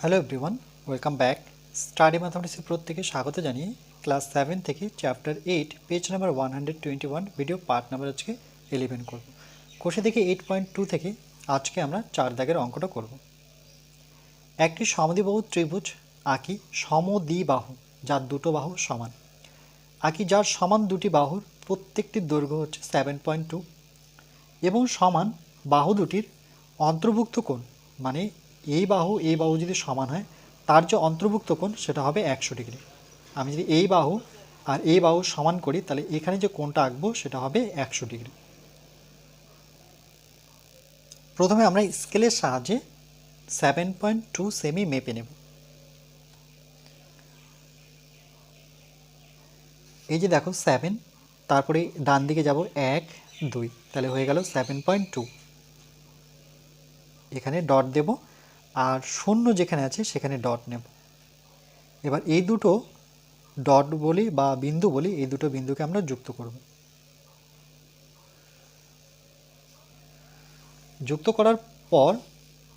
Hello everyone welcome back study ম্যাথামেটিক্সের প্রত্যেকে স্বাগত জানিয়ে ক্লাস সেভেন থেকে chapter eight page number one hundred twenty one video part number আজকে eleven করব। কোষে থেকে এইট পয়েন্ট টু থেকে আজকে আমরা চার দাগের অঙ্কটা করব। একটি সমদ্বিবাহু ত্রিভুজ আঁকি সমদ্বিবাহু, যার দুটো বাহু সমান। আঁকি যার সমান দুটি বাহুর প্রত্যেকটির দৈর্ঘ্য হচ্ছে সেভেন পয়েন্ট টু এবং সমান বাহু দুটির অন্তর্ভুক্ত কোণ মানে এই বাহু এই বাহু যদি সমান হয়, তার যে অন্তর্ভুক্ত কোণ, সেটা হবে একশো ডিগ্রি। আমি যদি এই বাহু আর এই বাহু সমান করি, তাহলে এখানে যে কোণটা আঁকবো, সেটা হবে একশো ডিগ্রি। প্রথমে আমরা স্কেলের সাহায্যে সেভেন পয়েন্ট টু সেমি মেপে নেব। এই যে দেখো, সেভেন, তারপরে ডান দিকে যাব এক, দুই, তাহলে হয়ে গেল সেভেন পয়েন্ট টু। এখানে ডট দেব আর শূন্য যেখানে আছে সেখানে ডট নেব এবার এই দুটো ডট বলি বা বিন্দু বলি, এই দুটো বিন্দুকে আমরা যুক্ত করব। যুক্ত করার পর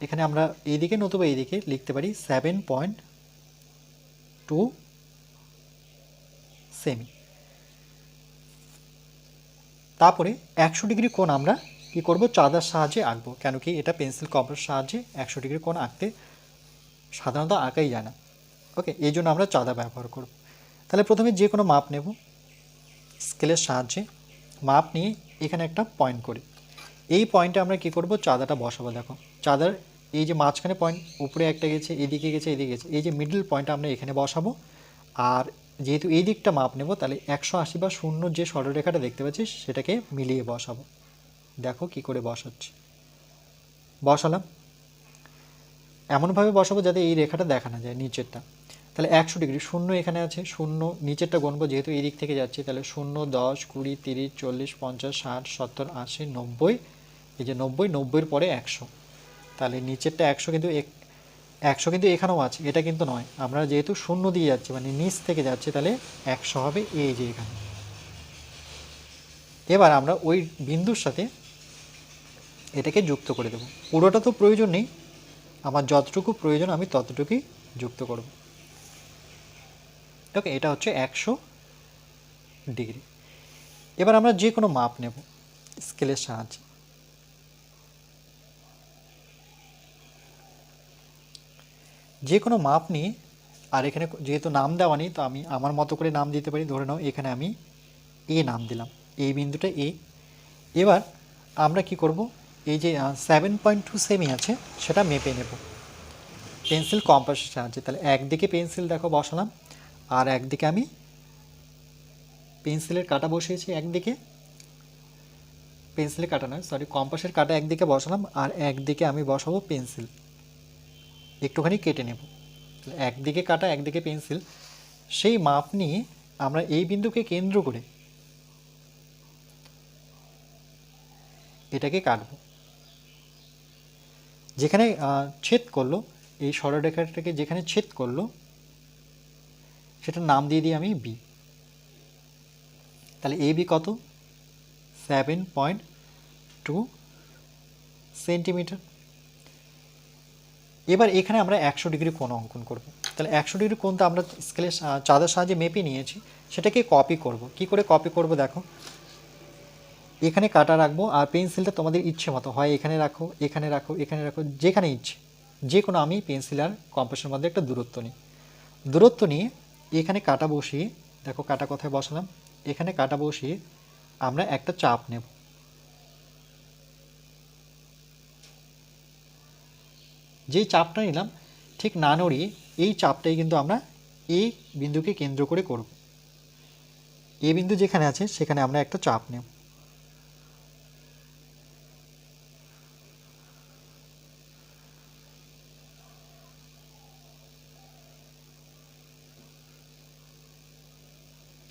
এখানে আমরা এইদিকে নতুবা এইদিকে লিখতে পারি সেভেন পয়েন্ট টু সেমি তারপরে একশো ডিগ্রি কোণ আমরা কি করব? চাঁদার সাহায্যে আঁকবো। কেন কি এটা পেন্সিল কম্পাসের সাহায্যে একশো ডিগ্রি কোণ আঁকতে সাধারণত আঁকাই যায় না। ওকে, এই জন্য আমরা চাঁদা ব্যবহার করব। তাহলে প্রথমে যে কোনো মাপ নেব। স্কেলের সাহায্যে মাপ নিয়ে এখানে একটা পয়েন্ট করি। এই পয়েন্টে আমরা কি করব? চাঁদাটা বসাবো, দেখো। চাঁদার এই যে মাঝখানে পয়েন্ট, উপরে একটা গেছে, এদিকে গেছে এদিকে গেছে। এই যে মিডল পয়েন্টটা আমরা এখানে বসাবো। আর যেহেতু এই দিকটা মাপ নেব, তাহলে একশো আশি বা শূন্য যে সরলরেখাটা দেখতে পাচ্ছি, সেটাকে মিলিয়ে বসাবো। দেখো কি করে বসাচ্ছি। বসালাম। এমনভাবে বসাবো যাতে এই রেখাটা দেখা না যায় নিচেরটা। তাহলে একশো ডিগ্রি, শূন্য এখানে আছে, শূন্য নিচেরটা গণবো যেহেতু এই দিক থেকে যাচ্ছে, তাহলে শূন্য, দশ, কুড়ি, তিরিশ, চল্লিশ, পঞ্চাশ, ষাট, সত্তর, আশি, নব্বই, এই যে নব্বই, নব্বইয়ের পরে একশো। তাহলে নিচেরটা একশো কিন্তু এক, একশো কিন্তু এখানেও আছে, এটা কিন্তু নয়। আমরা যেহেতু শূন্য দিয়ে যাচ্ছি মানে নিচ থেকে যাচ্ছে, তাহলে একশো হবে এই যে এখানে। এবার আমরা ওই বিন্দুর সাথে এটাকে যুক্ত করে দেব। পুরোটা তো প্রয়োজন নেই। আমার যতটুকু প্রয়োজন, আমি ততটুকুই যুক্ত করব। ওকে এটা হচ্ছে একশো ডিগ্রি। এবার আমরা যে কোনো মাপ নেব স্কেলের সাহায্যে। যে কোনো মাপ নিয়ে, আর এখানে যেহেতু নাম দেওয়া নেই, তো আমি আমার মতো করে নাম দিতে পারি। ধরে নাও, এখানে আমি এ নাম দিলাম। এই বিন্দুটা এ এবার আমরা কি করব? এই যে সেভেন পয়েন্ট টু সেমি আছে, সেটা মেপে নেব। পেন্সিল কম্পাসের সাহায্যে। তাহলে একদিকে পেন্সিল দেখো বসালাম, আর একদিকে আমি পেন্সিলের কাটা বসিয়েছি একদিকে। পেন্সিলের কাটা নয় সরি কম্পাসের কাটা একদিকে বসালাম, আর একদিকে আমি বসাবো পেন্সিল একটুখানি কেটে নেব। একদিকে কাটা, একদিকে পেন্সিল সেই মাপ নিয়ে আমরা এই বিন্দুকে কেন্দ্র করে এটাকে কাটব। যেখানে ছেদ করল, এই সরলরেখাটাকে যেখানে ছেদ করল, সেটার নাম দিয়ে দিই আমি বি তাহলে এ বি কত? সেভেন পয়েন্ট টু সেন্টিমিটার এবার এখানে আমরা একশো ডিগ্রি কোণ অঙ্কন করব। তাহলে একশো ডিগ্রি কোণটা আমরা স্কেলের চাঁদের সাহায্যে মেপে নিয়েছি, সেটাকে কপি করব। কি করে কপি করব দেখো? এখানে কাটা রাখব আর পেন্সিলটা তোমাদের ইচ্ছে মতো হয় এখানে রাখো এখানে রাখো এখানে রাখো, যেখানে ইচ্ছে। যে কোনো আমি পেন্সিল আর কম্পাসের মধ্যে একটা দূরত্ব নিই। দূরত্ব নিয়ে এখানে কাটা বসিয়ে, দেখো কাটা কোথায় বসালাম? এখানে কাটা বসিয়ে আমরা একটা চাপ নেব। যেই চাপটা নিলাম, ঠিক না নড়িয়ে এই চাপটাই কিন্তু আমরা এই বিন্দুকে কেন্দ্র করে করব। এই বিন্দু যেখানে আছে সেখানে আমরা একটা চাপ নেব।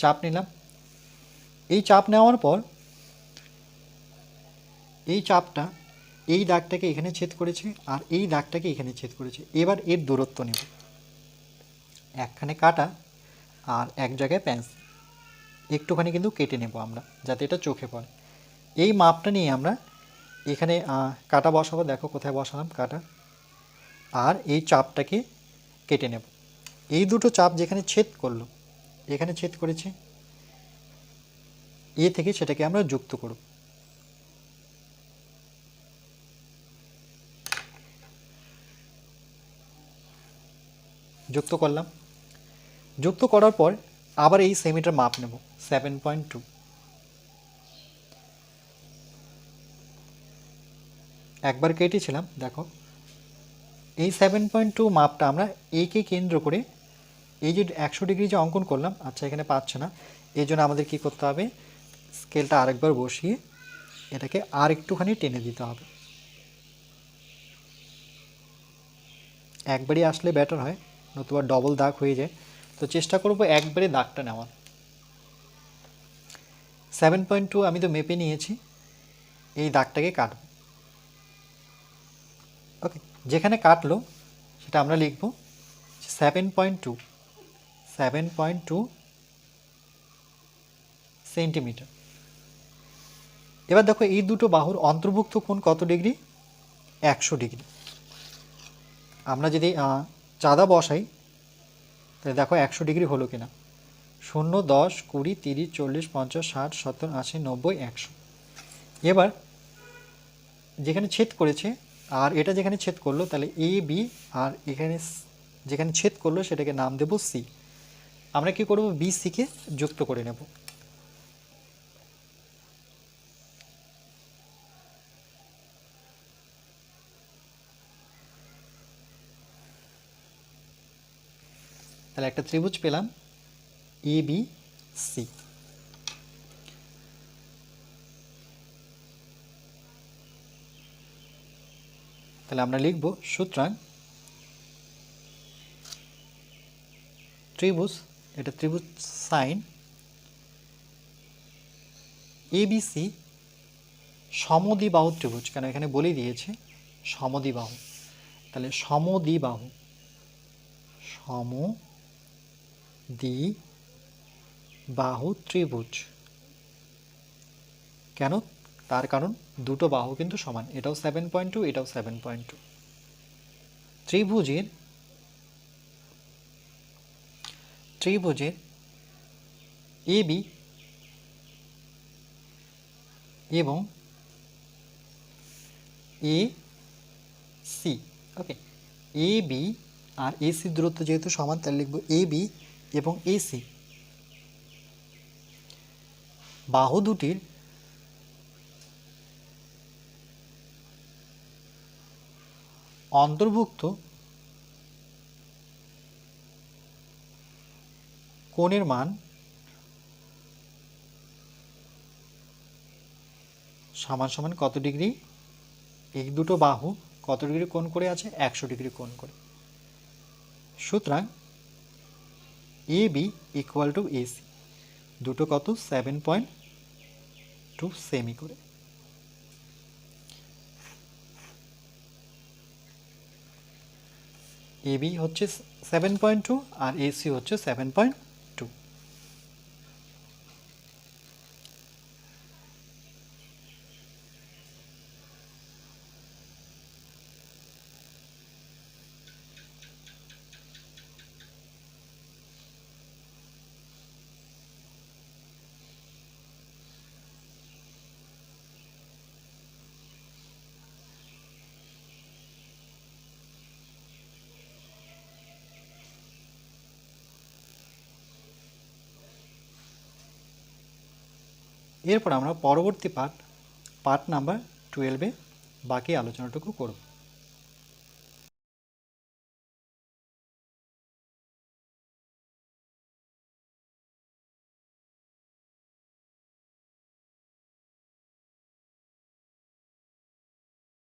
চাপ নিলাম। এই চাপ নেওয়ার পর এই চাপটা এই দাগটাকে এখানে ছেদ করেছে আর এই দাগটাকে এখানে ছেদ করেছে। এবার এর দূরত্ব নেব। একখানে কাটা আর এক জায়গায় পেন্সিল একটুখানি কিন্তু কেটে নেব আমরা, যাতে এটা চোখে পড়ে। এই মাপটা নিয়ে আমরা এখানে কাটা বসাবো। দেখো কোথায় বসালাম কাটা। আর এই চাপটাকে কেটে নেব। এই দুটো চাপ যেখানে ছেদ করল এখানে ছেদ করেছে। এ থেকে সেটাকে আমরা যুক্ত করব। যুক্ত করলাম। যুক্ত করার পর আবার এই সেমিটার মাপ নেব সেভেন পয়েন্ট টু একবার কেটেছিলাম, দেখো। এই সেভেন পয়েন্ট টু মাপটা আমরা একে কেন্দ্র করে এই যে একশো ডিগ্রি যে অঙ্কন করলাম আচ্ছা এখানে পাচ্ছে না। এই জন্য আমাদের কী করতে হবে? স্কেলটা আরেকবার বসিয়ে এটাকে আর একটুখানি টেনে দিতে হবে। একবারই আসলে ব্যাটার হয়, নতুবা ডবল দাগ হয়ে যায়। তো চেষ্টা করব একবারে দাগটা নেওয়ার। সেভেন পয়েন্ট টু আমি তো মেপে নিয়েছি, এই দাগটাকে কাটব। ওকে যেখানে কাটলো, সেটা আমরা লিখব seven point two seven point two centimetre এবার দেখো এই দুটো বাহুর অন্তর্ভুক্ত কোণ কত ডিগ্রি? একশো ডিগ্রি। আমরা যদি চাঁদা বসাই, তাহলে দেখো একশো ডিগ্রি হলো কিনা? শূন্য, দশ, কুড়ি, তিরিশ, চল্লিশ, পঞ্চাশ, ষাট, সত্তর, আশি, নব্বই, একশো। এবার যেখানে ছেদ করেছে আর এটা যেখানে ছেদ করল, তাহলে এ বি আর এখানে যেখানে ছেদ করল, সেটাকে নাম দেব সি আমরা কি করব? বি সিকে যুক্ত করে নেব। তাহলে একটা ত্রিভুজ পেলাম। এ বি সি তাহলে আমরা লিখব সুতরাং ত্রিভুজ এটা ত্রিভুজ সাইন। এবিসি সমদ্বিবাহু ত্রিভুজ, কেন এখানে বলেই দিয়েছে সমদ্বিবাহু। তাহলে সমদ্বিবাহু সম দ্বি বাহু ত্রিভুজ। কেন? তার কারণ দুটো বাহু কিন্তু সমান, এটাও সেভেন পয়েন্ট টু এটাও সেভেন পয়েন্ট টু ত্রিভুজের ত্রিভুজের এ, বি এবং A, C. Okay A, B R A, C দূরত্ব যেহেতু সমান, তাহলে লিখব এ, বি এবং এ, সি। বাহু দুটির অন্তর্ভুক্ত কোণের মান সমান সমান কত ডিগ্রি? এই দুটো বাহু কত ডিগ্রি কোণ করে আছে? একশো ডিগ্রি কোণ করে। সুতরাং A B equal to AC দুটো কত? সেভেন পয়েন্ট টু সেমি করে। এবি হচ্ছে সেভেন পয়েন্ট টু আর এসি হচ্ছে সেভেন পয়েন্ট টু এরপর আমরা পরবর্তী পার্ট পার্ট নাম্বার টুয়েলভে বাকি আলোচনাটুকু করব।